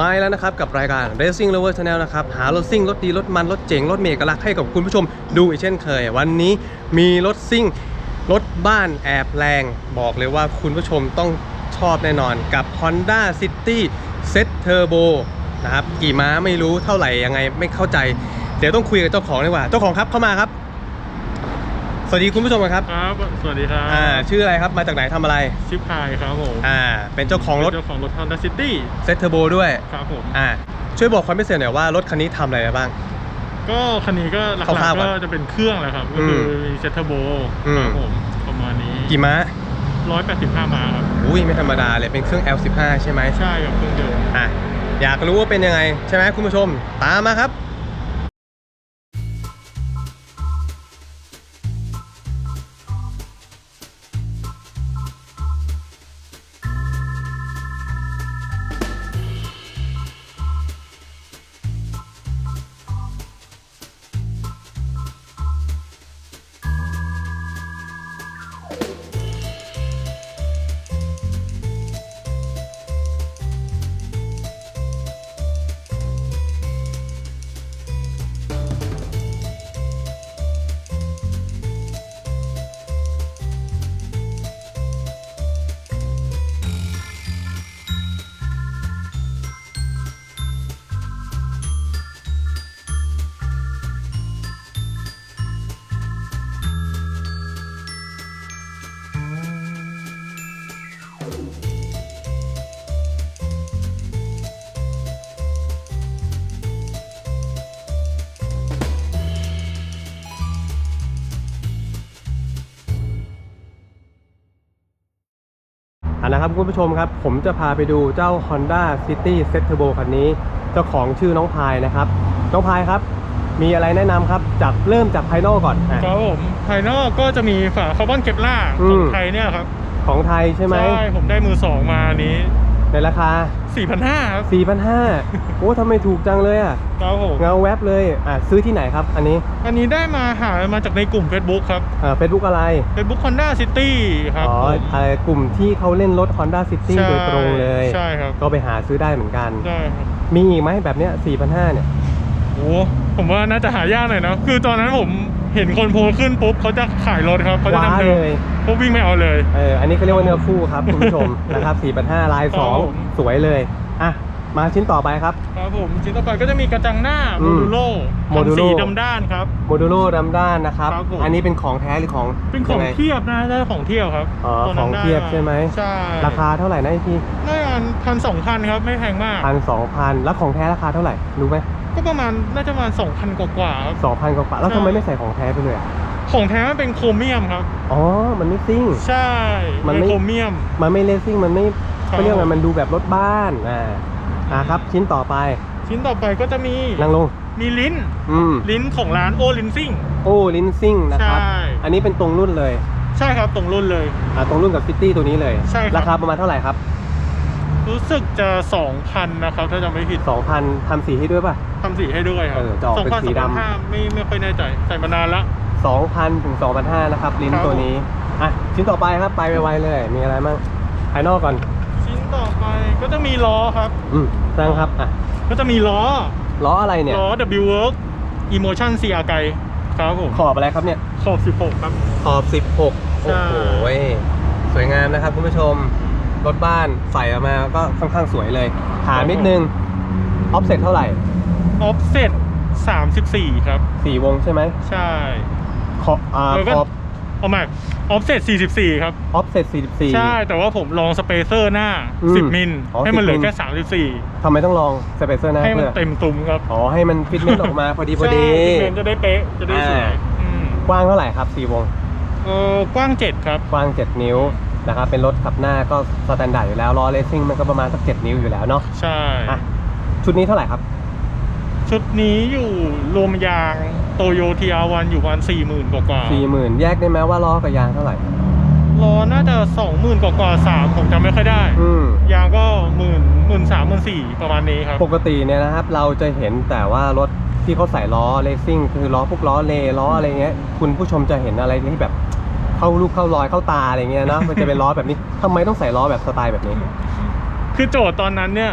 มาแล้วนะครับกับรายการ Racing Lover Channel นะครับหารถซิ่งรถดีรถมันรถเจ๋งรถเมกลักให้กับคุณผู้ชมดูอีกเช่นเคย วันนี้มีรถซิ่งรถบ้านแอบแรง บอกเลยว่าคุณผู้ชมต้องชอบแน่นอนกับ Honda City Set Turbo นะครับกี่ม้าไม่รู้เท่าไหร่ยังไงไม่เข้าใจ เดี๋ยวต้องคุยกับเจ้าของดีกว่า เจ้าของครับเข้ามาครับ สวัสดีคุณผู้ชมครับครับ สวัสดีครับอ่าชื่ออะไรครับมาจากไหนทำอะไรชิปพายครับผมอ่าเป็นเจ้าของรถเป็นเจ้าของรถ Honda City Set Turbo ด้วยครับผม อ่าช่วยบอกความพิเศษหน่อยว่ารถคันนี้ทำอะไรมาบ้าง ก็คันนี้ก็หลักคร่าวๆๆก่อนก็จะเป็นเครื่องแหละครับ ก็คือมีเซตเทอร์โบอืม ครับผมประมาณนี้กี่ม้า185ม้าครับ อุ้ยไม่ธรรมดาเลยเป็นเครื่อง L15 ใช่ไหมใช่ครับเครื่องเดิม อะอยากรู้ว่าเป็นยังไงใช่ไหมคุณผู้ชม ตามมาครับ นะครับคุณผู้ชมครับ ผมจะพาไปดูเจ้า Honda City Set Turbo คันนี้ เจ้าของชื่อน้องพายนะครับ น้องพายครับ มีอะไรแนะนำครับจากเริ่มจากภายนอกก่อนอะ ครับผมภายนอกก็จะมีฝาคาร์บอนเก็บล่าอืมของไทยเนี่ยครับของไทยใช่ไหม ใช่ผมได้มือสองมาอันนี้ ในราคา 4,500ครับ4,500โอ้ทำไมถูกจังเลยอะครับผมเงาแวบเลยอะซื้อที่ไหนครับ อันนี้อันนี้ได้มาหามาจากในกลุ่ม Facebook ครับอ่าเฟซบุ๊กอะไร Facebook Honda City ครับอ๋อผมอ่ากลุ่มที่เขาเล่นรถ Honda City ใช่โดยตรงเลย ใช่ครับก็ไปหาซื้อได้เหมือนกัน ได้ครับมีอีกไหมแบบเนี้ย4,500เนี่ยโอ้ผมว่าน่าจะหายากหน่อยนะคือตอนนั้นผม เห็นคนโพสต์ขึ้นปุ๊บเขาจะขายรถครับเขาจะว้าทำเธเลอยปุ๊บวิ่งไม่เอาเลย เอออันนี้เขาเรียกว่าเนื้อคู่ครับ คุณผู้ชมนะครับ4,500ลาย ครับผม 2 สวยเลยอะมาชิ้นต่อไปครับ ครับผมชิ้นต่อไปก็จะมีกระจังหน้าอืโมมดูโลโมดูโลสีดำด้านครับ โมดูโลดำด้านนะครับ ครับผม อันนี้เป็นของแท้หรือของเป็นของยัไเทียบนะได้ของเทียบครับอ๋อตัวนั้นของเทียบด้าใช่ไหมใช่ราคาเท่าไหร่นะพี่ได้อันพันสองพันครับไม่แพงมากพันสองพันแล้วของแท้ราคาเท่าไหร่รู้ไหม ก็ประมาณน่าจะประมาณสองพันกว่าๆครับ สองพันกว่าๆแล้วใช่ทำไมไม่ใส่ของแท้ไปเลยอะของแท้มันเป็นโครเมียมครับ อ๋อ มันไม่ซิ่ง ใช่มันเป็นไม่โครเมียม มันไม่เลสซิ่ง มันไม่ครับ เขาเรียกว่ามันดูแบบรถบ้าน อ่า อ่าครับ ชิ้นต่อไป ชิ้นต่อไปก็จะมีนั่งลง มีลิ้น อืม ลิ้นของร้านโอลินซิ่ง โอ้ลินซิ่งนะครับ ใช่ อันนี้เป็นตรงรุ่นเลย ใช่ครับตรงรุ่นเลย อ่า ตรงรุ่นกับซิตี้ตัวนี้เลย ใช่ครับ ราคาประมาณเท่าไหร่ครับ รู้สึกจะ2,000นะครับ ถ้าจำไม่ผิด2,000ทำสีให้ด้วยป่ะ ทำสีให้ด้วยครับเออจะออกเป็นสีดำ2,000 2,500ไม่ไม่ค่อยแน่ใจใส่มานานละ 2,000 ถึง 2,500 นะครับ ลิ้นครับ ตัวนี้ อะ ชิ้นต่อไปครับ ไปไวๆเลย มีอะไรบ้างภายนอกก่อน ชิ้นต่อไปก็จะมีล้อครับ อืมตั้งครับ อะ ก็จะมีล้อ ล้ออะไรเนี่ย ล้อ W Work Emotion CR ไกครับผมขอบอะไรครับเนี่ย ขอบ 16 ครับ ขอบ 16ใช่โอ้โหสวยงามนะครับคุณผู้ชม รถบ้านใส่ออกมาก็ค่อนข้างสวยเลย ถามนิดนึงออฟเซ็ตเท่าไหร่ Offset 34ครับ4วงใช่ไหมใช่ขอบอ่าแล้วขก็อบเอามา Offset 44ครับ ออฟเซ็ต44ใช่แต่ว่าผมลองสเปเซอร์หน้า อืม10 มิล อ๋อให้มันเหลือ10มิลแค่34 ทำไมต้องลองสเปเซอร์หน้าให้มันเพื่อเต็มตุ้มครับอ๋อให้มันฟิตเมนต์ออกมาพอดีพอดี ใช่เมนจะได้เป๊ะ จะได้สวยอ่า อืมกว้างเท่าไหร่ครับ4วง เออกว้าง 7 ครับ กว้าง 7 นิ้ว นะครับเป็นรถขับหน้าก็สแตนดาร์ดอยู่แล้วล้อเลสซิ่งมันก็ประมาณสัก7นิ้วอยู่แล้วเนาะใช่ อะชุดนี้เท่าไหร่ครับชุดนี้อยู่รวมยางโตโยทีอาวันอยู่ประมาณสี่หมื่นกว่ากว่า40,000แยกได้ไหมว่าล้อกับยางเท่าไหร่ล้อน่าจะสองหมื่นกว่ากว่าสามผมจำไม่ค่อยได้ อืม ยางก็หมื่นหมื่นสามหมื่นสี่ประมาณนี้ครับ ปกติเนี่ยนะครับเราจะเห็นแต่ว่ารถที่เขาใส่ล้อเลสซิ่งคือล้อพวกล้อเลล้ออะไรเงี้ยคุณผู้ชมจะเห็นอะไรที่แบบ เข้าลูกเข้ารอยเข้าตาอะไรเงี้ยเนาะมันจะเป็นล้อแบบนี้ทำไมต้องใส่ล้อแบบสไตล์แบบนี้ คือโจทย์ตอนนั้นเนี่ย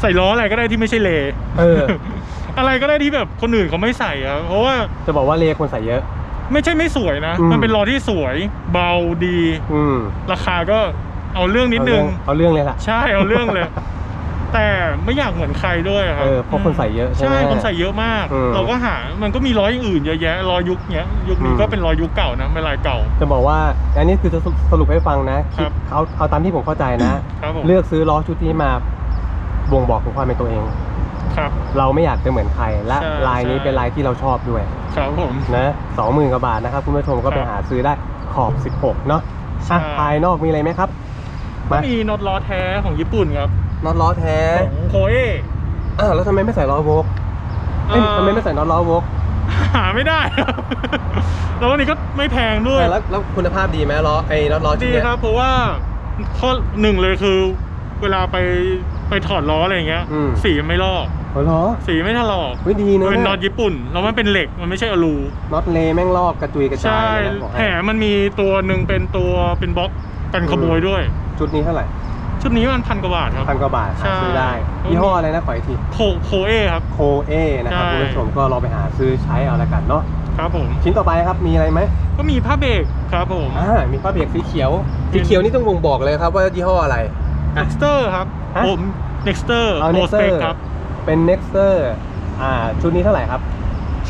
ใส่ล้ออะไรก็ได้ที่ไม่ใช่เล เออ อะไรก็ได้ที่แบบคนอื่นเขาไม่ใส่ครับเพราะว่าจะบอกว่าเลคนใส่เยอะ ไม่ใช่ไม่สวยนะ อืม มันเป็นล้อที่สวย เบาดี อืมราคาก็เอาเรื่องนิดนึง เอาเรื่องเลยล่ะ ใช่เอาเรื่องเลย แต่ไม่อยากเหมือนใครด้วยครัเออเพราะคนใส่เยอะใช่ไหม ใช่คนใส่เยอะมาก อืมเราก็หามันก็มีร้อยอื่นเยอะแยะรอยยุคเนี้ยยุคนี้อืม ก็เป็นรอยยุคเก่านะไม่ลายเก่า จะบอกว่าอันนี้คือจะสรุปให้ฟังนะครับดเอาเอาตามที่ผมเข้าใจนะ ครับผมเลือกซื้อล้อชุดนี้มาบ่งบอกถึงความเป็นตัวเอง ครับ เราไม่อยากจะเหมือนใครและใช่ลายนี้ใช่ เป็นลายที่เราชอบด้วยครับผม นะสองหมื่นกว่าบาทนะครับคุณผู้ชมก็ไปครับหาซื้อได้ขอบ 16 เนาะใช่อะภายนอกมีอะไรไหมครับก็มีน็อตล้อแท้ของญี่ปุ่นครับ น็อตล้อแท้ของโคเออะแล้วทำไมไม่ใส่ล้อโวกเอ้ยทำไมไม่ใส่น็อตล้อโวกหาไม่ได้ครับแล้ววันนี้ก็ไม่แพงด้วย แล้วแล้วคุณภาพดีไหมล้อไอ้น็อตล้อชิ้ดีนเนี้ยครับ เพราะว่าข้อหนึ่งเลยคือ เวลาไปไปถอดล้ออะไรอย่างเงี้ยอืมสีมันไม่ลอกโอ้เหรอสีไม่ถลอกเฮ้ยดีมันะนเป็นน็อตญี่ปุ่น แล้วมันเป็นเหล็กมันไม่ใช่อลูน็อตเลแม่งลอกกระจุยกระจาใช่ยเลยนะบอกแถให้มมันมีตัวหนึ่งเป็นตัวเป็นบล็อกกันขโมยด้วย ชุดนี้เท่าไหร่ ชุดนี้มันพันกว่าบาทครับ พันกว่าบาทใช่หาซื้อได้ยี่ห้ออะไรนะขออีกทีโคโคเอครับ โคเอนะครับใช่คุณผู้ชมก็ลองไปหาซื้อใช้เอาละกันเนาะครับผมชิ้นต่อไปครับมีอะไรไหมก็มีผ้าเบรกครับผมอ่ามีผ้าเบรกสีเขียวสีเขียวนี่ต้องบ่งบอกเลยครับว่ายี่ห้ออะไรอะ Nexter ครับฮะผม Nexter เอาโ o สเป Nexter ครับเป็น Nexter อ่าชุดนี้เท่าไหร่ครับ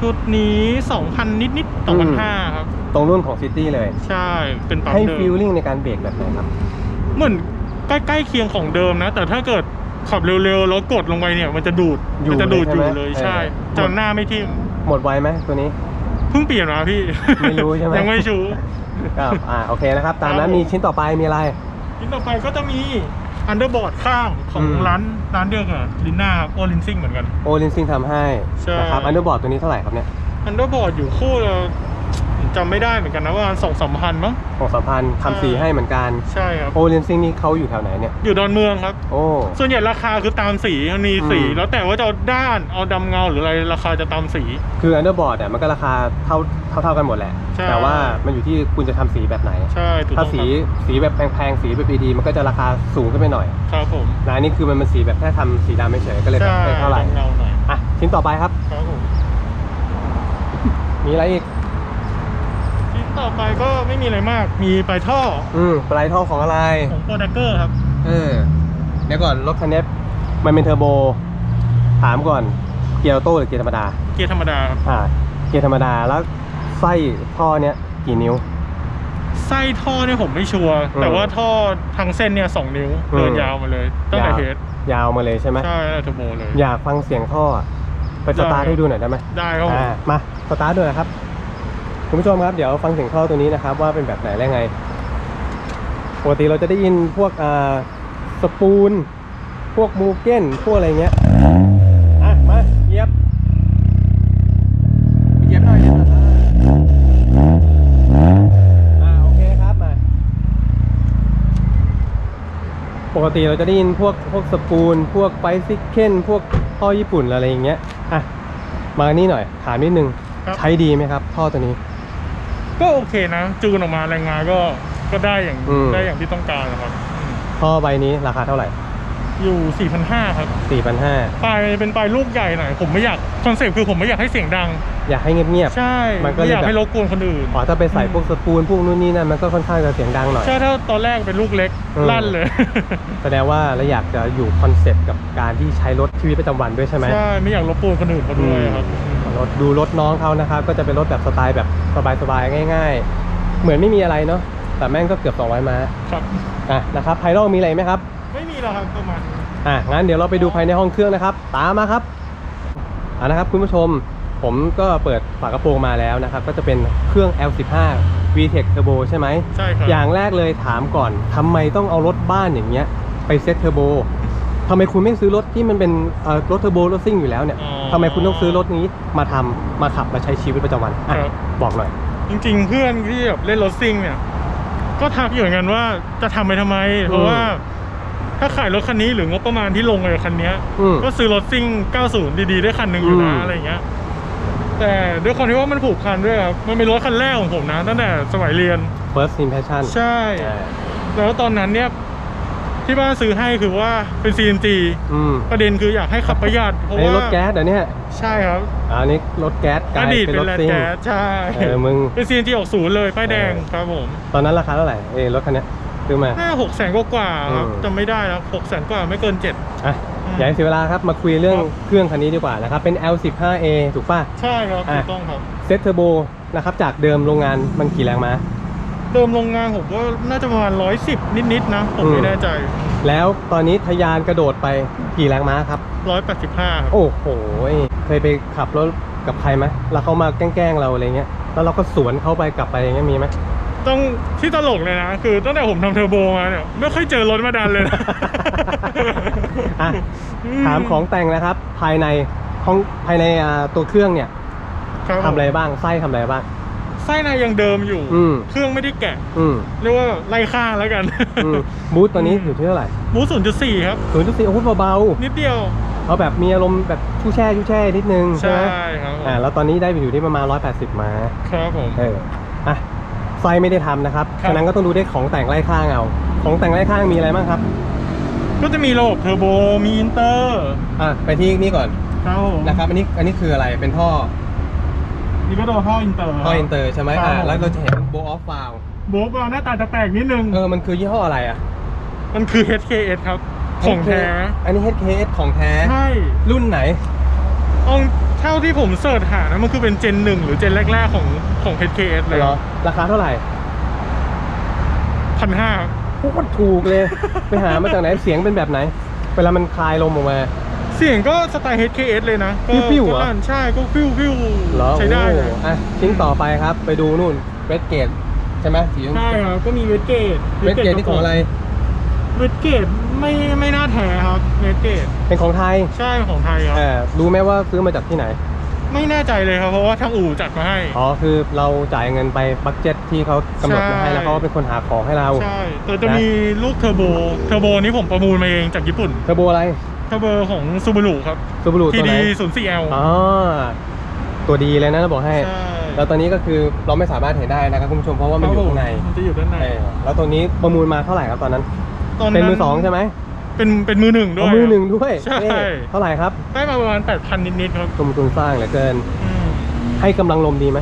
ชุดนี้ 2,000 นิดนิดๆอืม2,500ครับ ตรงรุ่นของซิตี้เลย ใช่เป็นปั๊มให้เดิฟีลมลิ่งในการเบรกแบบไหนครับ เหมือน ใกล้ๆเคียงของเดิมนะ แต่ถ้าเกิดขับเร็วๆแล้วกดลงไปเนี่ย มันจะดูดอยู่มัจะดูดเลยอใช่ไหมยู่เลยใช่เออ จนหน้าไม่ทิ่มหมดไวไหมตัวนี้ เพิ่งเปลี่ยนมาพี่ไม่รู้ใช่ไหม ยังไม่ชูก็อ่าโอเคนะครับ ตามนั้นครับผม มีชิ้นต่อไปมีอะไร ชิ้นต่อไปก็จะมีอันเดอร์บอร์ดข้างของอืม ร้านร้านเดียวกับลินน่าครับโอลินซิงเหมือนกัน โอลินซิงทำให้ใช่ นะครับอันเดอร์บอร์ดตัวนี้เท่าไหร่ครับเนี่ย อันเดอร์บอร์ดอยู่คู่ละผม จำไม่ได้เหมือนกันนะว่าสองสามพันมั้งของสัมพันธ์ทำสีให้เหมือนกันใช่ครับโอลินซิงนี่เขาอยู่แถวไหนเนี่ย อยู่ดอนเมืองครับ โอ้ ส่วนใหญ่ราคาคือตามสีมันมีสี อืม แล้วแต่ว่าจะเอาด้านเอาดำเงาหรืออะไรราคาจะตามสี คืออันเดอร์บอร์ดอะมันก็ราคาเท่าเท่าเท่ากันหมดแหละ ใช่ แต่ว่ามันอยู่ที่คุณจะทำสีแบบไหน ใช่ถูกต้ถ้าองสีครับสีแบบแพงๆสีแบบดีๆมันก็จะราคาสูงขึ้นไปหน่อยครับผมนะอันนี้คือมันเป็นสีแบบแค่ทำสีดำเฉยๆก็เลยแบบใช่ไม่เท่าไหร่ดำเงาหน่อยอะชิ้นต่อไปครับ ครับผมมีอะไรอีกชิ้น ต่อไปก็ไม่มีอะไรมาก มีปลายท่ออืมปลายท่อของอะไร ของโปรดักเกอร์ครับ เออ เดี๋ยวก่อนรถคันนี้มันเป็นเทอร์โบ ถามก่อน เกียร์ออโต้หรือเกียร์ธรรมดา เกียร์ธรรมดาครับ อ่า เกียร์ธรรมดา แล้วไส้ท่อเนี้ยกี่นิ้ว ไส้ท่อเนี่ยผมไม่ชัวร์อืมแต่ว่าท่อทางเส้นเนี่ยสองนิ้วอืมเดินยาวมาเลย ตั้งแต่ยาวเฮดยาวมาเลยใช่ไหมใช่ตั้งแต่เทอร์โบเลย อยากฟังเสียงท่ออะไปสตาร์ทได้ให้ดูหน่อยได้ไหมได้ครับผมอ่ามา สตาร์ทด้วยนะครับ คุณผู้ชมครับเดี๋ยวฟังเสียงท่อตัวนี้นะครับ ว่าเป็นแบบไหนและไงปกติเราจะได้ยินพวกอ่าสปูน พวกมูเก้นพวกอะไรเงี้ยอะมาเหยียบเหยียบหน่อยเหยียบหน่อยอ่าอ่าโอเคครับมาปกติเราจะได้ยินพวกพวกสปูน พวกไฟซิกเก้นพวกท่อญี่ปุ่นอะไรอย่างเงี้ยอะมานี่หน่อยถามนิดนึงครับใช้ดีไหมครับ ท่อตัวนี้ ก็โอเคนะ จูนออกมาแรงงานก็ก็ได้อย่างอืม ได้อย่างที่ต้องการนะครับอืมท่อใบนี้ราคาเท่าไหร่อยู่ 4,500 ครับ4,500 ปลายเป็นปลายลูกใหญ่หน่อยผมไม่อยากคอนเซ็ปต์คือผมไม่อยากให้เสียงดัง อยากให้เงียบ ใช่มันก็ไม่เลยอยากแบบ ให้รบกวนคนอื่น ๆอ๋อถ้าไปใส่พวกสปูนพวกนู่นนี่นั่นมันก็ค่อนข้างจะเสียงดังหน่อย ใช่ถ้าตอนแรกเป็นลูกเล็กอืม ลั่นเลย แสดงว่าเราอยากจะอยู่คอนเซปต์กับการที่ใช้รถชีวิตประจำวันด้วยใช่ไหม ใช่ ไม่อยากรบกวนคนอื่นเขาด้วยครับ รถดูรถน้องเขานะครับ ก็จะเป็นรถแบบสไตล์แบบสบายๆง่าย ๆ เหมือนไม่มีอะไรเนาะแต่แม่งก็เกือบ200ม้าครับอะนะครับภายนอกมีอะไรไหมครับ ไม่มีแล้วครับประมาณนี้อะงั้นเดี๋ยวเราไปดูภายในห้องเครื่องนะครับ ตามมาครับอะนะครับคุณผู้ชมผมก็เปิดฝากระโปรงมาแล้วนะครับ ก็จะเป็นเครื่อง L15 VTEC Turbo ใช่ไหมใช่ครับอย่างแรกเลยถามก่อนทำไมต้องเอารถบ้านอย่างเงี้ยไปเซ็ตเทอร์โบ ทำไมคุณไม่ซื้อรถที่มันเป็นเอ่อรถเทอร์โบรถซิ่งอยู่แล้วเนี่ยอ๋อทำไมคุณต้องซื้อรถนี้มาทำมาขับมาใช้ชีวิตประจำวันอะครับ บอกหน่อย จริงๆ เพื่อนที่แบบเล่นรถซิ่งเนี่ย ก็ทักอยู่เหมือนกันว่าจะทำไปทำไม เพราะว่า ถ้าขายรถคันนี้หรืองบประมาณที่ลงไปกับคันเนี้ย อืม ก็ซื้อรถซิ่ง 90 ดีๆ ได้คันหนึ่งอยู่อืนะมอะไรเงี้ย แต่ด้วยความที่ว่ามันผูกพันด้วยครับ มันเป็นรถคันแรกของผมนะตั้งแต่สมัยเรียน first impression ใช่อ่าแล้วตอนนั้นเนี่ย ที่บ้านซื้อให้คือว่าเป็น CNG อืมประเด็นคืออยากให้ขับประหยัดเพอัราะนนี้ว่ารถแก๊สเดี๋ยวนี้ใช่ครับอันนี้รถแก๊สกอลายดีตเป็นเป็รนถแลนซิ่ง แก๊สใช่เออมึง เป็น CNG ออกศูนย์เลยป้ายแดงเออครับผมตอนนั้นราคาเท่าไหร่เอ้รถคันเนี้ยซื้อมาหน้าหกแสนกว่าๆครับอืม จำไม่ได้แล้วหกแสนกว่าไม่เกินเจ็ด อะอืมอย่าให้เสียเวลาครับมาคุยเรื่องครับ เครื่องคันนี้ดีกว่านะครับเป็น L15A ถูกป่ะ ใช่ครับอะ ถูกต้องครับเซตเทอร์โบนะครับจากเดิมโรงงานมันกี่แรงม้า เดิมโรงงานผมก็น่าจะประมาณร้อยสิบนิดๆนะ ผมอืไม่มแน่ใจแล้วตอนนี้ทะยานกระโดดไปกี่แรงม้าครับร้อยแปดสิบห้าโอ้โหเคยไปขับรถกับใครไหมแล้วเขามาแกล้งๆเราอะไรเงี้ยแล้วเราก็สวนเข้าไปกลับไปอย่างเงี้ยมีไหมต้องที่ตลกเลยนะ คือตั้งแต่ผมทำเทอร์โบมาเนี่ยไม่ค่อยเจอรถมาดันเลยนะอะถามของแต่งนะครับ ภายในของภายในอ่าตัวเครื่องเนี่ยครับทำอะไรบ้างไส้ทำอะไรบ้าง ไส้ในยังเดิมอยู่ อืม เครื่องไม่ได้แกะ อืมเรียกว่าไล่ข้างแล้วกันอืมบูธตัวนี้อยู่ที่เท่าไหร่บูศูนย์จุดสี่ครับ ศูนย์จุดสี่โอ้โหเบานิดเดียว ๆเอาแบบมีอารมณ์แบบชู่แช่ชู่แช่นิดนึงใช่ไหมครับผมอ่าแล้วตอนนี้ได้ไปอยู่ที่ประมาณ 180มาครับผม เอออะไส้ไม่ได้ทำนะครับ ครับ ฉะนั้นก็ต้องดูได้ของแต่งไล่ข้างเอา ของแต่งไล่ข้างมีอะไรบ้างครับ ก็จะมีระบบเทอร์โบมีอินเตอร์อะไปที่นี่ก่อนครับผมนะครับ อันนี้ อันนี้คืออะไร เป็นท่อ นี่ก็โดนท่ออินเตอร์ท่ออินเตอร์ใช่ไหมครับอ่าผมแล้วเราจะเห็นโบออฟฟาวโบ๊ะหน้าตาจะแปลกนิดนึง เออมันคือยี่ห้ออะไรอะมันคือ HKS ครับ ของแท้ อันนี้ HKS ของแท้ ใช่รุ่นไหนเอาเท่าที่ผมเสิร์ชหานะ มันคือเป็นเจนหนึ่งหรือเจนแรก ๆ ของของ HKS เลยเหรอ ราคาเท่าไหร่พันห้าโคตรถูกเลย ไปหามาจากไหนเสียงเป็นแบบไหน เวลามันคลายลมออกมา เสียงก็สไตล์ HKS เลยนะก็ปิ้วๆเหรอ ก็ลั่นใช่ก็ฟิวฟิวเหรอใช้ได้โอ้เลยอะชิ้นต่อไปครับ ไปดูนู่นเวสเกตใช่ไหมสีชมพูใช่ครับก็มีเวสเกตเวสเกตนี่ของอะไร เวสเกตไม่ไม่น่าแท้ครับเวสเกตเป็นของไทยใช่ของไทยครับ เออรู้ไหมว่าซื้อมาจากที่ไหน ไม่แน่ใจเลยครับเพราะว่าทางอู่จัดมาให้ อ๋อ คือเราจ่ายเงินไปบัคเจ็ตที่เขากำหนดมาให้ใช่ แล้วเขาก็เป็นคนหาของให้เรา ใช่แต่จะนะ มีลูกเทอร์โบเทอร์โบนี้ผมประมูลมาเองจากญี่ปุ่น เทอร์โบอะไร เทอร์โบของซูบารุครับซูบารุทีตัวไหนดีศูนย์สี่ L อ๋อตัวดีเลยนะเราบอกให้ ใช่แล้วตอนนี้ก็คือเราไม่สามารถเห็นได้นะครับคุณผู้ชมเพราะว่ามันอยู่ข้างในมันจะอยู่ด้านในเออแล้วตัวนี้ประมูลมาเท่าไหร่ครับตอนนั้น ตอนเป็นนั้นมือสองใช่ไหมเป็นเป็นมือหนึ่งด้วเอาย มือหนึ่งด้วยใช่เอ๊ะเท่าไหร่ครับได้มาประมาณแปดพันนิดๆครับลงทุนสร้างเหลือเกิน อืมให้กำลังลมดีไหม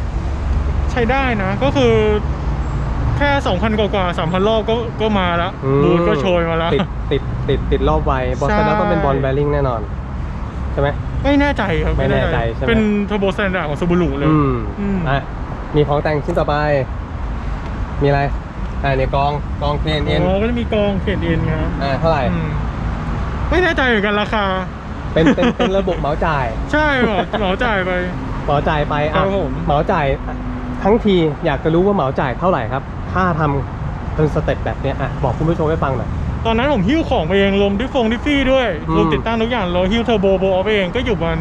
ใช้ได้นะ ก็คือ แค่สองพันกว่าๆสามพันรอบก็ก็มาแล้วอืมบูธก็โชยมาแล้ว ติดติดติดติดรอบไวบอลใช่แสดงต้องเป็นบอลแบริ่งแน่นอน ใช่ไหมไม่แน่ใจครับ ไม่แน่ใจใช่ไหมเป็นเทอร์โบสแตนดาร์ดของซูบารุเลยอืมอืมอะมีของแต่งชิ้นต่อไป มีอะไรอ่าเนี่ยกองกองเคเอ็นอ๋อก็จะมีกองเขียนเอ็นครับอ่าเท่าไหร่อืมไม่แน่ใจเหมือนกันราคา เป็นเป็นเป็นระบบเหมาจ่าย ใช่เหมาเหมาจ่ายไปเหมาจ่ายไปครัอะบผมเหมาจ่ายอะทั้งทีอยากจะรู้ว่าเหมาจ่ายเท่าไหร่ครับ ค่าทำเป็นสเต็ปแบบเนี้ยอะบอกคุณผู้ชมให้ฟังหน่อย ตอนนั้นผมหิ้วของไปเองลมดิฟฟงดิฟฟี่ด้วยอืมรวมติดตั้งทุกอย่างเราหิ้วเทอร์โบโบเอาไปเองก็อยู่มัน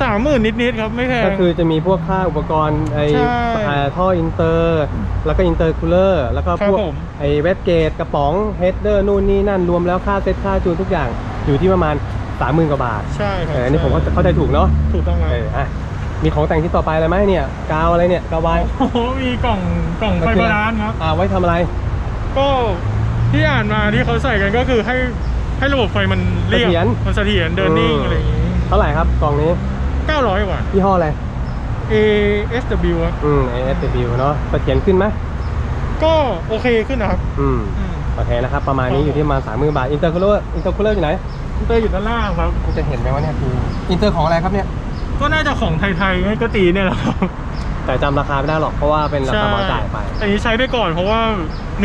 สามหมื่นนิดๆครับไม่แพง ก็คือจะมีพวกค่าอุปกรณ์ไอ้ใช่อ่าท่ออินเตอร์ แล้วก็อินเตอร์คูลเลอร์ แล้วก็ครับพวกผม ไอ้เวสเกตกระป๋องเฮดเดอร์นู่นนี่นั่นรวมแล้วค่าเซ็ตค่าจูนทุกอย่างอยู่ที่ประมาณสามหมื่นกว่าบาทใช่ครัเอออันนี้ผมก็เข้าใจถูกเนาะถูกต้องครับเอออะ มีของแต่งที่ต่อไปอะไรไหมเนี่ย กาวอะไรเนี่ยกาววายโอ้โหมีกล่องกล่องไฟบาลานซ์ครับ อ่าไว้ทำอะไร ก็ที่อ่านมาที่เขาใส่กันก็คือให้ให้ระบบไฟมันเรียบเสถียรมันเสถียรเดินนิ่งอืม อะไรอย่างงี้เท่าไหร่ครับกล่องนี้900กว่า ยี่ห้ออะไร ASW ครับอืม ASW เนาะเสถียรขึ้นไหมก็โอเคขึ้นนะครับอืมอืมโอเคนะครับ ประมาณนี้อยู่ที่ประมาณสามหมื่นบาทอินเตอร์คูลเลอร์อินเตอร์คูลเลอร์อยู่ไหน เตอร์อยู่ด้านล่างครับกูจะเห็นไหมว่าเนี่ยคืออินเตอร์ของอะไรครับเนี่ย ก็น่าจะของไทยๆไงก็ตีเนี่ยแหละครับแต่จำราคาไม่ได้หรอกเพราะว่าเป็นราคาเหมาจ่ายไป อันนี้ใช้ไปก่อนเพราะว่า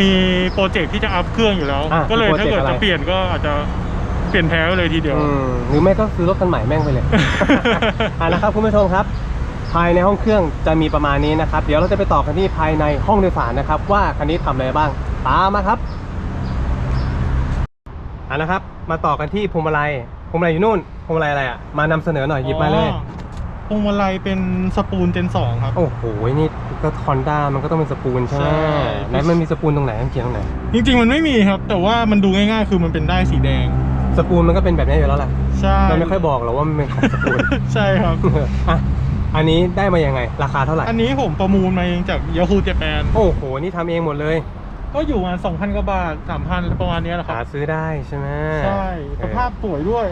มีโปรเจกต์ที่จะอัพเครื่องอยู่แล้ว อะก็เลยมีโปรถ้าเจกต์เกิดอะไร จะเปลี่ยนก็อาจจะเปลี่ยนแท้เลยทีเดียว อืมหรือไม่ก็ซื้อรถคันใหม่แม่งไปเลย อ่านะครับคุณผู้ชมครับ ภายในห้องเครื่องจะมีประมาณนี้นะครับ เดี๋ยวเราจะไปต่อกันที่ภายในห้องโดยสารนะครับ ว่าคันนี้ทำอะไรบ้างตามมาครับอ่านะครับ มาต่อกันที่พวงมาลัยพวงมาลัยอยู่นู่นพวงมาลัยอะไรอะมานำเสนอหน่อยหยิบมาเลย อ๋อพ วงมาลัยเป็นสปูนเจนสองครับ โอ้โห นี่ก็คอนด้ามันก็ต้องเป็นสปูลใช่ไหมใช่ ไหนมันมีสปูลตรงไหนมันเขียนตรงไหน จริงๆมันไม่มีครับ แต่ว่ามันดูง่ายๆ คือมันเป็นได้ายสีแดง สปูลมันก็เป็นแบบนี้อยู่แล้วแหละใช่มันไม่ค่อยบอกหรอกว่ามันเป็นของสปูลใช่ครับ อะ อันนี้ได้มายังไง ราคาเท่าไหร่ อันนี้ผมประมูลมาเองจาก Yahoo Japan โอ้โห นี่ทำเองหมดเลย ก็อยู่ประมาณสองพันกว่าบาทสามพันประมาณเนี้ยแหละคหารับ ซื้อได้ใช่ไหมใช่สภาพสวยด้วย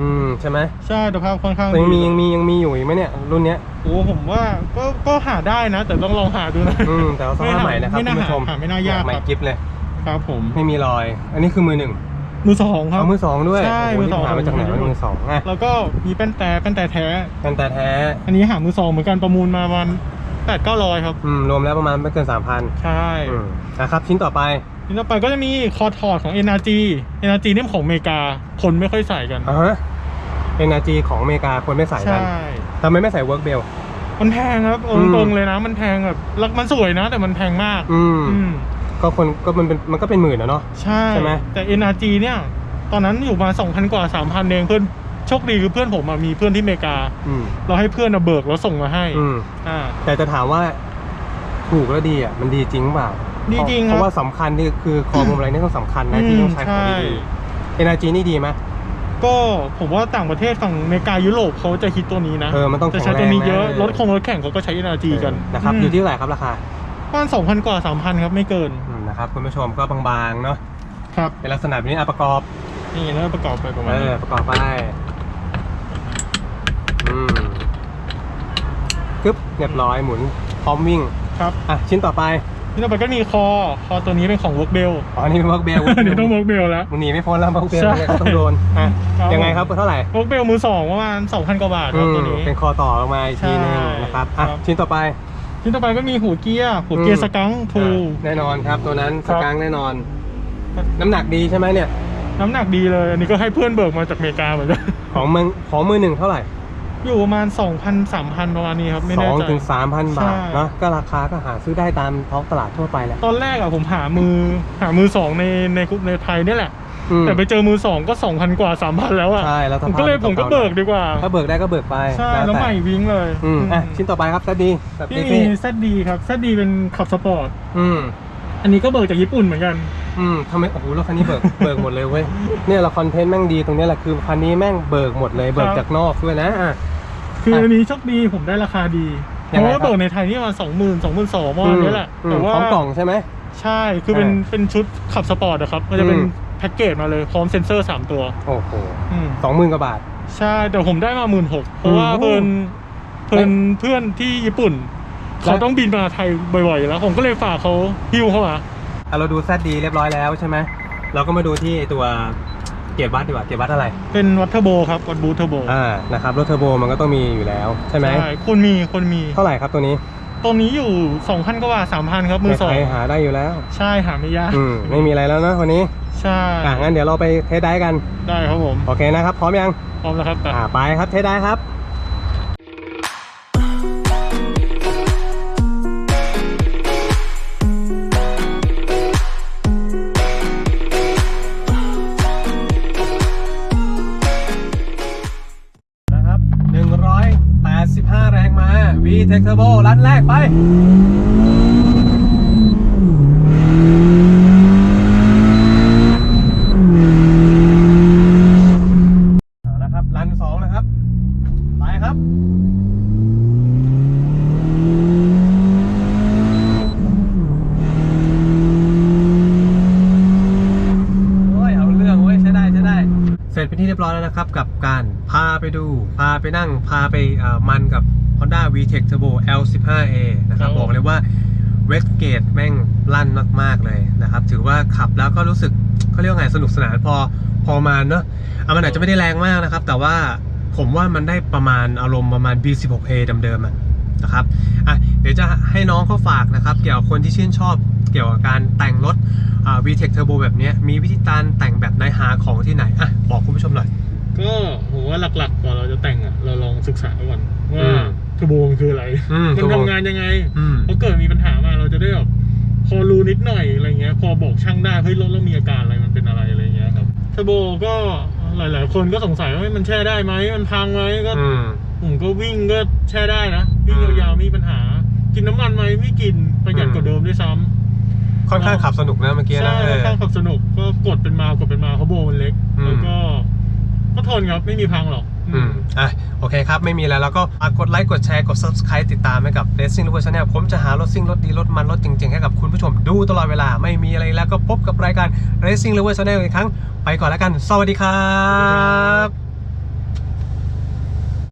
อืมใช่ไหมใช่สภาพค่อนข้างแต่ยังมีดียังมียังมีอยู่อีกไหมเนี่ย รุ่นเนี้ย โอ้ผมว่าก็ก็หาได้นะ แต่ต้องลองหาดูนะ อืมแต่ว่าสภาพใหม่นะครับไม่คุณน่าผู้ชมหาไม่น่ายากใหม่ครับกิฟเลย ครับผม ไม่มีรอย อันนี้คือมือหนึ่งมือสองครับ เอามือสองด้วยใช่โอ้โหมือสอง นี่หามาจากไหนวะมือสองอะแล้วก็มีแป้นแต่แป้นแต่แท้ กันแต่แท้ อันนี้หามือสองเหมือนกันประมูลมาประมาณ แปดเก้าร้อยครับ อืมรวมแล้วประมาณไม่เกินสามพันใช่นะครับ ชิ้นต่อไปทีต่อไปก็จะมีคอถอดของ NRG NRG นี่มันของอเมริกา คนไม่ค่อยใส่กันอ่าฮะเป็นนาจีของอเมริกาคนไม่ใส่กันใช่ทำไมไม่ใส่เวิร์กเบลมันแพงครับอืมตรงๆเลยนะ มันแพงแบบแล้วมันสวยนะ แต่มันแพงมากอืมอืมก็คนก็มันเป็นมันก็เป็นหมื่นนะเนาะใช่ใช่ไหมแต่ NRG เนี่ย ตอนนั้นอยู่มา 2,000 กว่า 3,000 เองเพื่อน โชคดีคือเพื่อนผมอะมีเพื่อนที่อเมริกา อืมเราให้เพื่อนอะเบิกแล้วส่งมาให้อืมอ่า แต่จะถามว่าถูกแล้วดีอะมันดีจริงเปล่าดีจริงเพครับราะว่าสำคัญนี่คือคอมุมอะไรนี่ต้องสำคัญนะที่ต้องใช้ของใช่ดีๆเอเนจีนี่ดีไหม ก็ผมว่าต่างประเทศฝั่งอเมริกายุโรปเขาจะฮิตตัวนี้นะเออมันต้องจะใช้ตัวนี้เยอะแข็งแรงนะรถคงรถแข่งเขาก็ใช้ NRG กันนะครับมอยู่ที่เท่าไหร่ครับราคาประมาณ2,000 กว่า 3,000 ครับ ไม่เกินอืมนะครับคุณผู้ชมก็บางๆเนาะครับเป็นลักษณะแบบนี้อะประกอบนี่แล้วประกอบไปประมาเอณนี้อประกอบไปอืม กึ๊บเรียบร้อยหมุนพร้อมวิ่งครับอะชิ้นต่อไปที่ต่อไปก็มีคอ คอตัวนี้เป็นของ Workbell อ๋อนี่เป็นเวิร์กเบลเดี๋ยวต้อง Workbell แล้วมันหนีไม่พ้นแล้วเวิร์กเบลใช่ก็ต้องโดนอะครับยังไงครับเท่าไหร่ Workbell มือสองประมาณ2,000กว่าบาทครับตัวนี้เป็นคอต่อลงมาอีกทีหนึงใช่นะครับอะครับชิ้นต่อไปที่ต่อไปก็มีหัวเกียร์หัวเกียร์สกังทูอะแน่นอนครับตัวนั้นคสรับกังแน่นอน น้ำหนักดีใช่ไหมเนี่ย น้ำหนักดีเลย อันนี้ก็ให้เพื่อนเบิกมาจากอเมริกาเหมือนกันของมึงของมือหนึ่งเท่าไหร่ อยู่ประมาณ 2,000 3,000ประมาณนี้ครับ ไม่สแน่องใจ ถึงสามพันบาทใช่ เนาะก็ราคาก็หาซื้อได้ตามท้องตลาดทั่วไปแหละตอนแรกอะผมหามือหามือสองในในกลุ่มในไทยเนี่ยแหละ อืม แต่ไปเจอมือสองก็ 2,000 กว่า 3,000 แล้วอะใช่แล้วสผมภาพก็เลยผมก็เบิกดีกว่า ถ้าเบิกได้ก็เบิกไปใช่แล้วแล้วแต่ใหม่วิ่งเลยอืมอะชิ้นต่อไปครับซดีแบบที่เท่มี ZD ครับ ZD เป็นขับสปอร์ตๆอืม อันนี้ก็เบิกจากญี่ปุ่นเหมือนกัน อืมทำไมโอ้โหรถคันนี้เบิก เบิกหมดเลยเว้ยเนี่ยเราคอนเทนต์แม่งดีตรงเนี้ยแหละคือคันนี้แม่งเบิกหมดเลยเบิกครับจากนอกด้วยนะอะ คืออะอันนี้โชคดีผมได้ราคาดียัเพงไงราะว่าครับเบิกในไทยนี่มาสองหมื่นสองหมื่นสองประมาณนี้แหละอืมแต่ว่าพร้อมกล่องใช่ไหม ใช่คือเป็นอ่าเป็นชุดขับสปอร์ตอะครับมันจะเป็นอืม แพ็กเกจมาเลยพร้อมเซ็นเซอร์สามตัวโอ้โหอืม สองหมื่นกว่าบาท ใช่แต่ผมได้มาหมื่นหกเพราะว่าอืมเพื่อนเพื่อนเพื่อนที่ญี่ปุ่น เขาต้องบินมาไทยบ่อยๆ แล้ว ผมก็เลยฝากเขาฮิ้วเข้ามาอะเราดูแซดดีเรียบร้อยแล้วใช่ไหมเราก็มาดูที่ตัวเกียร์วัดดีกว่าเกียร์วัดอะไรเป็นวัตเทอร์โบครับวัตบูทเทอร์โบอ่านะครับรถเทอร์โบมันก็ต้องมีอยู่แล้วใช่ไหมคนมีคนมีเท่าไหร่ครับตัวนี้ตัวนี้อยู่สองพันกว่าบาทสามพันครับมือสองใครๆหาได้อยู่แล้ว ใช่หาไม่ยากอืมไม่มีอะไรแล้วนะวันนี้ใช่อะงั้นเดี๋ยวเราไปเทสได้กันได้ครับผมโอเคนะครับพร้อมยังพร้อมแล้วครับแต่อ่าไปครับเทสได้ครับนะครับ V Tech Turbo รันแรกไปเอาละครับรันสองนะครับ ไปครับโอ้ยเอาเรื่องเว้ยใช้ได้ใช้ได้เสร็จเป็นที่เรียบร้อยแล้วนะครับ กับการพาไปดู พาไปนั่ง พาไปมันกับ Honda VTEC Turbo L15A นะครับบอกเลยว่า Westgate แม่งลั่นมาก ๆ เลยนะครับ ถือว่าขับแล้วก็รู้สึกเขาเรียกว่าไงสนุกสนานพอพอมาเนอะอะมันอาจจะไม่ได้แรงมากนะครับ แต่ว่าผมว่ามันได้ประมาณอารมณ์ประมาณ B16A เดิมๆอะนะครับอะเดี๋ยวจะให้น้องเขาฝากนะครับ เกี่ยวกับคนที่ชื่นชอบเกี่ยวกับการแต่งรถอ่า VTEC Turbo แบบเนี้ยมีวิธีการแต่งแบบไหนหาของที่ไหนอะบอกคุณผู้ชมหน่อย ก็ผมว่าหลักๆก่อนเราจะแต่งอะเราลองศึกษาก่อนอืว่ามเทอร์โบมันคืออะไร อืมมัน turbo ทำงานยังไงอืมพอเกิดมีปัญหามาเราจะได้แบบพอรู้นิดหน่อยอะไรเงี้ย พอบอกช่างได้เฮ้ยรถเรามีอาการอะไรมันเป็นอะไรอะไรเงี้ยครับเทอร์โบก็หลาย ๆ คนก็สงสัยว่าเฮ้ยมันแช่ได้ไหมมันพังไหมก็ อืม ผมก็วิ่งก็แช่ได้นะ วิ่งอืมยาวๆไม่มีปัญหา กินน้ำมันไหมไม่กินประหยัดอืม กว่าเดิมด้วยซ้ำค่อนข้างขับสนุกนะเมื่อกี้นะใช่เอค่อนอข้างขับสนุกก็กดเป็นมากดเป็นมาเพราะโบมันเล็ก อืม แล้วก็ ก็ทนครับ ไม่มีพังหรอก อืมอะโอเคครับ ไม่มีแล้วแล้วก็ฝากกดไลค์กดแชร์กด subscribe ติดตามให้กับ Racing Lover Channel ผมจะหารถซิ่งรถดีรถมันรถเจ๋งๆ ให้กับคุณผู้ชมดูตลอดเวลาไม่มีอะไรแล้วก็พบกับรายการ Racing Lover Channel อีกครั้ง ไปก่อนแล้วกัน สวัสดีครับ